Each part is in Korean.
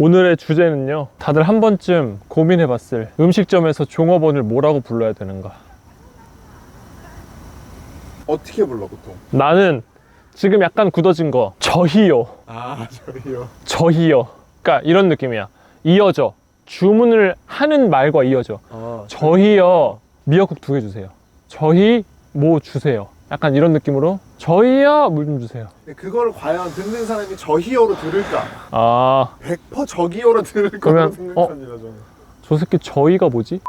오늘의 주제는요. 다들 한 번쯤 고민해 봤을 음식점에서 종업원을 뭐라고 불러야 되는가. 어떻게 불러 보통? 나는 지금 약간 굳어진 거 저희요. 아 저희요. 저희요. 그러니까 이런 느낌이야. 이어져. 주문을 하는 말과 이어져. 아 저희요. 미역국 두 개 주세요. 저희 뭐 주세요. 약간 이런 느낌으로 저희요 물좀 주세요. 근데 그거를 과연 듣는 사람이 저희어로 들을까? 아, 100% 저기어로 들을 그러면, 거라고 어? 생각합니다 저는. 저 새끼 저희가 뭐지?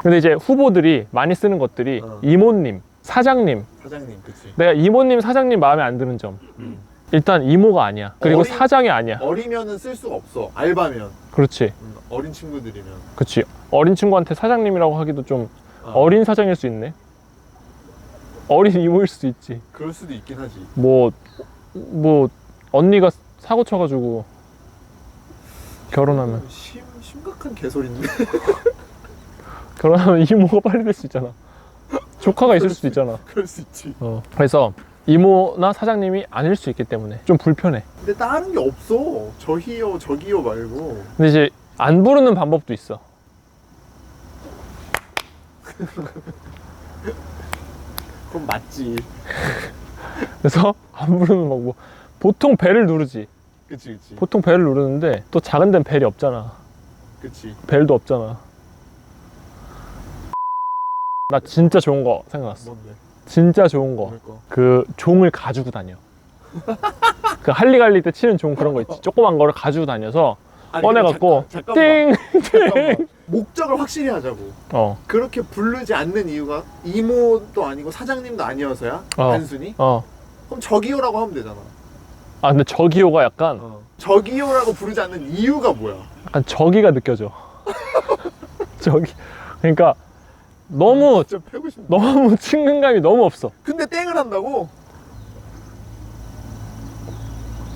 근데 이제 후보들이 많이 쓰는 것들이 어. 이모님, 사장님. 사장님 그치. 내가 이모님, 사장님 마음에 안 드는 점. 음. 일단 이모가 아니야. 그리고 어린- 사장이 아니야. 어리면은 쓸 수가 없어. 알바면 그렇지. 음, 어린 친구들이면. 그렇지. 어린 친구한테 사장님이라고 하기도 좀 어, 어 린 사장일 수 있네. 어린 이모일 수도 있지. 그럴 수도 있긴 하지. 뭐, 뭐, 언니가 사고 쳐가지고 결혼하면. 심 심각한 개소리인데. 결혼하면 이모가 빨리 될 수 있잖아. 조카가 있을 수도 있잖아. 그럴 수 있지. 어. 그래서 이모나 사장님이 아닐 수 있기 때문에 좀 불편해. 근데 다른 게 없어. 저희요 저기요 말고. 근데 이제 안 부르는 방법도 있어. 그럼 맞지. 그래서 안 부르는 방법. 보통 벨을 누르지. 그치 그치. 보통 벨을 누르는데 또 작은 데는 벨이 없잖아. 그치. 벨도 없잖아. 나 진짜 좋은 거 생각났어. 뭔데? 진짜 좋은 거. 뭘 거? 그 종을 가지고 다녀. 그 할리갈리 때 치는 종 그런 거 있지. 조그만 거를 가지고 다녀서 아니, 꺼내갖고 잠깐, 잠깐만. 띵! 잠깐만. 목적을 확실히 하자고. 어, 그렇게 부르지 않는 이유가 이모도 아니고 사장님도 아니어서야? 어. 단순히? 어. 그럼 저기요라고 하면 되잖아. 아, 근데 저기요가 약간, 저기요라고 부르지 않는 이유가 뭐야? 약간 저기가 느껴져. 저기. 그러니까 너무, 진짜 패고 싶네. 너무 친근감이 너무 없어. 근데 땡을 한다고?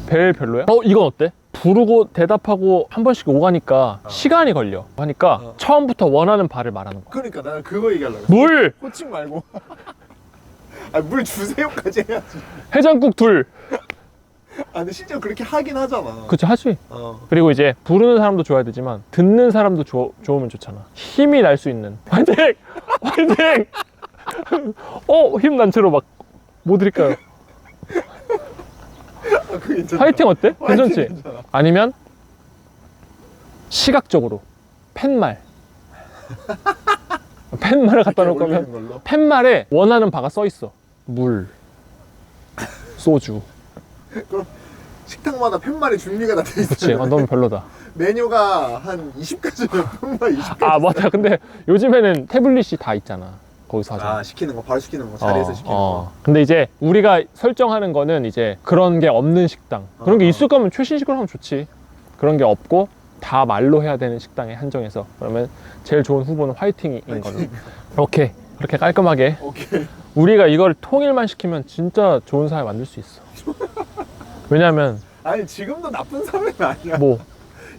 벨 별로야? 어, 이건 어때? 부르고 대답하고 한 번씩 오가니까 어. 시간이 걸려. 하니까 어. 처음부터 원하는 바를 말하는 거야. 그러니까 나는 그거 얘기하려고. 물! 호칭 말고. 아, 물 주세요까지 해야지. 해장국 둘! 아, 근데 실제로 그렇게 하긴 하잖아. 그치, 하지. 어. 그리고 이제 부르는 사람도 좋아야 되지만 듣는 사람도 좋- 좋으면 좋잖아. 힘이 날 수 있는. 화이팅! 화이팅! 어, 힘 난체로 막 뭐 드릴까요? 아, 그거 괜찮다. 화이팅 어때? 화이팅 괜찮지? 괜찮아. 아니면 시각적으로 팻말. 팻말을 갖다 놓을 거면? 팻말에 원하는 바가 써 있어. 물, 소주. 식당마다 팻말이 준비가 다 돼 있어. 그치? 어, 너무 별로다. 메뉴가 한 20가지면 팻말 20가지. 아 맞다. 근데 요즘에는 태블릿이 다 있잖아. 거기서 하잖아. 아, 시키는 거 바로 시키는 거 자리에서 어, 시키는 어. 근데 이제 우리가 설정하는 거는 이제 그런 게 없는 식당. 그런 게 어, 어. 있을 거면 최신식으로 하면 좋지. 그런 게 없고 다 말로 해야 되는 식당에 한정해서 그러면 제일 좋은 후보는 화이팅인 거. 걸로. 오케이. 그렇게 깔끔하게 오케이. 우리가 이걸 통일만 시키면 진짜 좋은 사회 만들 수 있어. 왜냐면 아니 지금도 나쁜 사람은 아니야. 뭐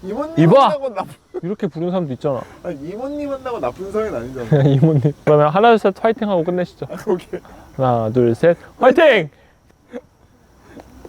이모님 이봐! 한다고 나쁜 이렇게 부르는 사람도 있잖아. 아니, 이모님 한다고 나쁜 사람은 아니잖아. 이모님. 그러면 하나 둘 셋 화이팅 하고 끝내시죠. 오케이. 하나 둘 셋 화이팅!